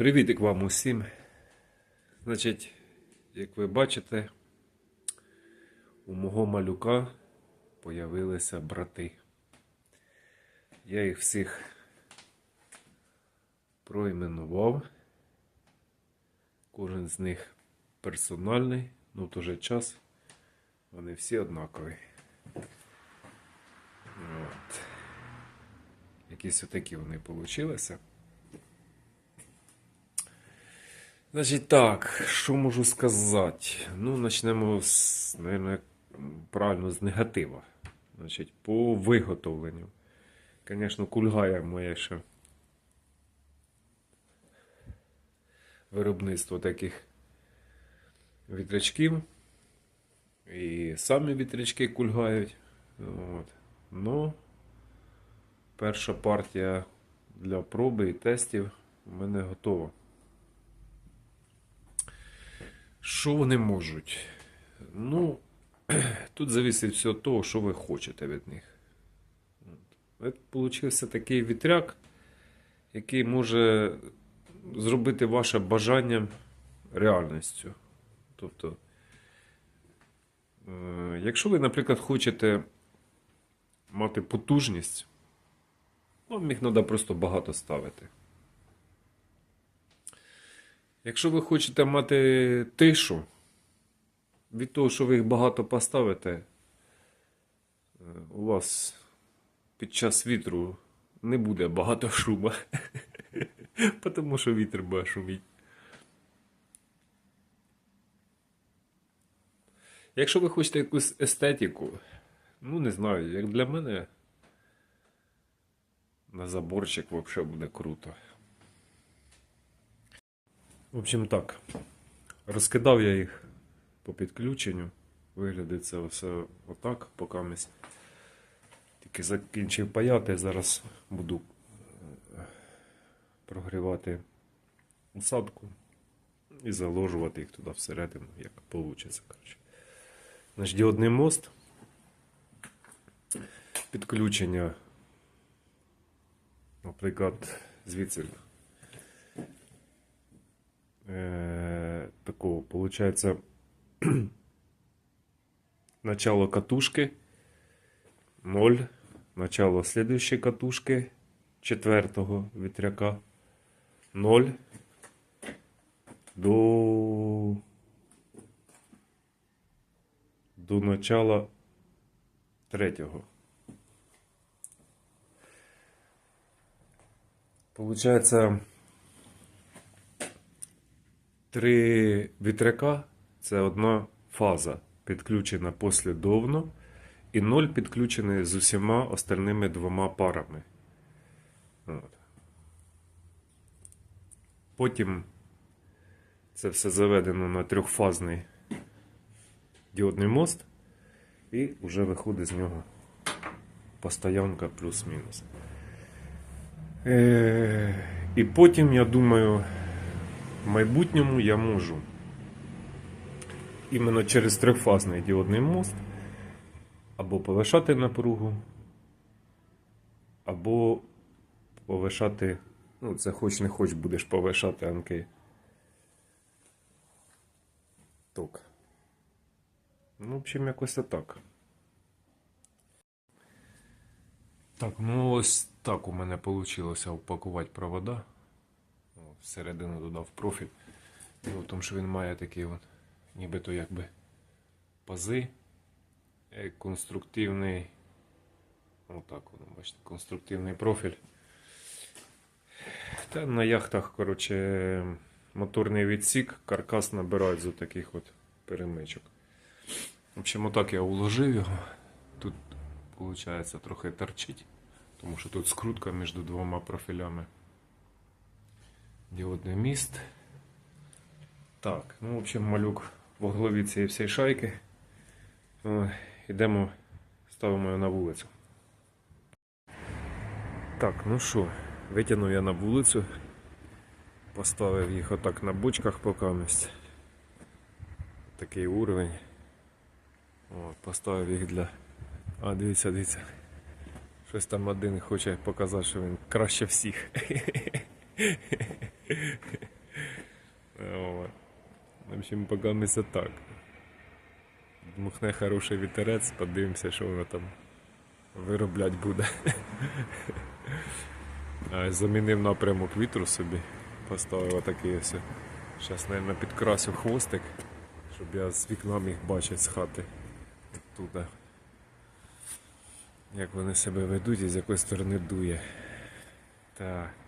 Привітик вам усім. Значить, як ви бачите, у мого малюка появилися брати. Я їх всіх проіменував. Кожен з них персональний, ну в той же час вони всі однакові. От. Якісь отакі вони получилися. Значить так, що можу сказати? Ну, почнемо з, наверное, правильно, з негатива. Значить, по виготовленню. Звісно, кульгає моє ще виробництво таких вітрячків. І самі вітрячки кульгають. От. Ну, перша партія для проби і тестів у мене готова. Що вони можуть? Ну, тут зависить все від того, що ви хочете від них. Получився такий вітряк, який може зробити ваше бажання реальністю. Тобто, е, якщо ви, наприклад, хочете мати потужність, вам їх треба просто багато ставити. Якщо ви хочете мати тишу, від того, що ви їх багато поставите, е, у вас під час вітру не буде багато шума. Тому що вітер буде шуміти. Якщо ви хочете якусь естетику, ну не знаю, як для мене на заборчик взагалі буде круто. В общем так, розкидав я їх по підключенню. Виглядить це все отак, поки ми тільки закінчив паяти. Зараз буду е, прогрівати усадку і заложувати їх туди всередину, як вийде. Значить, діодний мост, підключення, наприклад, звідси э, такого, получается, начало катушки 0, начало следующей катушки четвертого вітряка 0 до до начала третього. Получается, Три вітряка це одна фаза, підключена послідовно, і ноль підключений з усіма остальними двома парами. От. Потім це все заведено на трьохфазний діодний мост, і вже виходить з нього постоянка плюс-мінус. Е, І потім, я думаю, в майбутньому я можу іменно через трьохфазний діодний мост або повишати напругу, або повишати, ну, це хоч не хоч будеш повишати анки. Ток. Ну, в общем, якось отак. Так, ну ось так у мене вийшло упакувати провода. Всередину додав профіль. Діло в тому, що він має такі от, нібито якби пази. Е, Конструктивний. Отак воно, бачите, конструктивний профіль. Та на яхтах, коротше, моторний відсік, каркас набирають з таких от перемичок. В общем, отак я уложив його. Тут, виходить, трохи торчить, тому що тут скрутка між двома профілями діодний міст. Так, ну, в общем, малюк в голові цієї всієї шайки. Йдемо, ставимо його на вулицю. Так, ну що, витягнув я на вулицю, поставив їх отак на бочках покамість. Такий уровень. О, поставив їх для. А, дивіться, дивіться. Щось там один хоче показати, що він краще всіх. О, В общем, поки ми це так. Дмухне хороший вітерець, подивимося, що воно там вироблять буде. Замінив напрямок вітру собі. Поставив отакий ось. Зараз, мабуть, підкрасю хвостик, щоб я з вікна міг бачити з хати. Оттуда. Як вони себе ведуть і з якої сторони дує. Так.